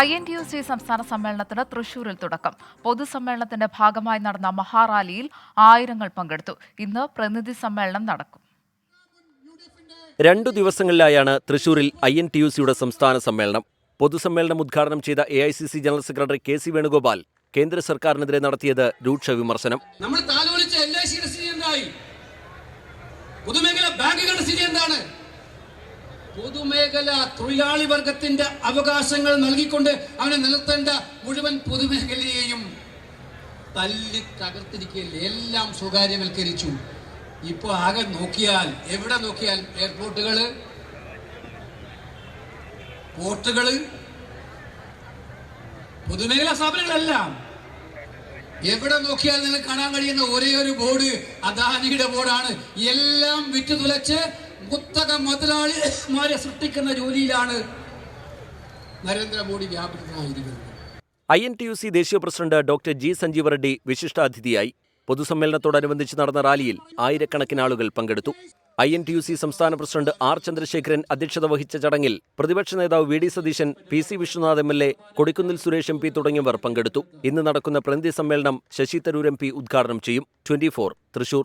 I N T U C സംസ്ഥാന സമ്മേളനത്തിന് തൃശൂരിൽ തുടക്കം. പൊതുസമ്മേളനത്തിന്റെ ഭാഗമായി നടന്ന മഹാറാലിയിൽ ആയിരങ്ങൾ പങ്കെടുത്തു. ഇന്ന് പ്രതിനിധി സമ്മേളനം നടക്കും. രണ്ടു ദിവസങ്ങളിലായാണ് തൃശൂരിൽ ഐ എൻ ടി യു സിയുടെ സംസ്ഥാന സമ്മേളനം. പൊതുസമ്മേളനം ഉദ്ഘാടനം ചെയ്ത A I C C general secretary K C Venugopal കേന്ദ്ര സർക്കാരിനെതിരെ നടത്തിയത് രൂക്ഷ വിമർശനം. നമ്മൾ താലോലിച്ച എൽ ഐ സിയുടെ സ്ഥിതി എന്തായി? പൊതുമേഖല ബാങ്കുകളുടെ സ്ഥിതി എന്താണ്? പൊതുമേഖല തൊഴിലാളി വർഗത്തിന്റെ അവകാശങ്ങൾ നൽകിക്കൊണ്ട് അവനെ നിലത്തേണ്ട മുഴുവൻ പൊതുമേഖലയെയും തല്ലി തകർത്തിരിക്കുകയല്ലേ? എല്ലാം സ്വകാര്യവൽക്കരിച്ചു. ഇപ്പൊ ആകെ നോക്കിയാൽ എവിടെ നോക്കിയാൽ എയർപോർട്ടുകൾ പോർട്ടുകൾ പൊതുമേഖലാ സ്ഥാപനങ്ങളെല്ലാം. എവിടെ നോക്കിയാൽ നിങ്ങൾക്ക് കാണാൻ കഴിയുന്ന ഒരേ ഒരു ബോർഡ് അദാനിയുടെ ബോർഡാണ്. എല്ലാം വിറ്റു തുലച്ച് കുത്തക മുതലാളിമാരെ സൃഷ്ടിക്കുന്ന ജോലിയിലാണ് Narendra Modi വ്യാപൃതമായിരിക്കുന്നത് I N T U C ദേശീയ president doctor G Sanjeev Reddy വിശിഷ്ടാതിഥിയായി പൊതുസമ്മേളനത്തോടനുബന്ധിച്ച് നടന്ന റാലിയിൽ ആയിരക്കണക്കിന് ആളുകൾ പങ്കെടുത്തു. I N T U C സംസ്ഥാന പ്രസിഡന്റ് ആർ ചന്ദ്രശേഖരൻ അധ്യക്ഷത വഹിച്ച ചടങ്ങിൽ പ്രതിപക്ഷ നേതാവ് V D Satheesan P C Vishwanath M L A Kodikunnil Suresh M P തുടങ്ങിയവർ പങ്കെടുത്തു. ഇന്ന് നടക്കുന്ന പ്രതിനിധി സമ്മേളനം ശശി തരൂർ എം പി ഉദ്ഘാടനം ചെയ്യും. ട്വന്റി തൃശൂർ.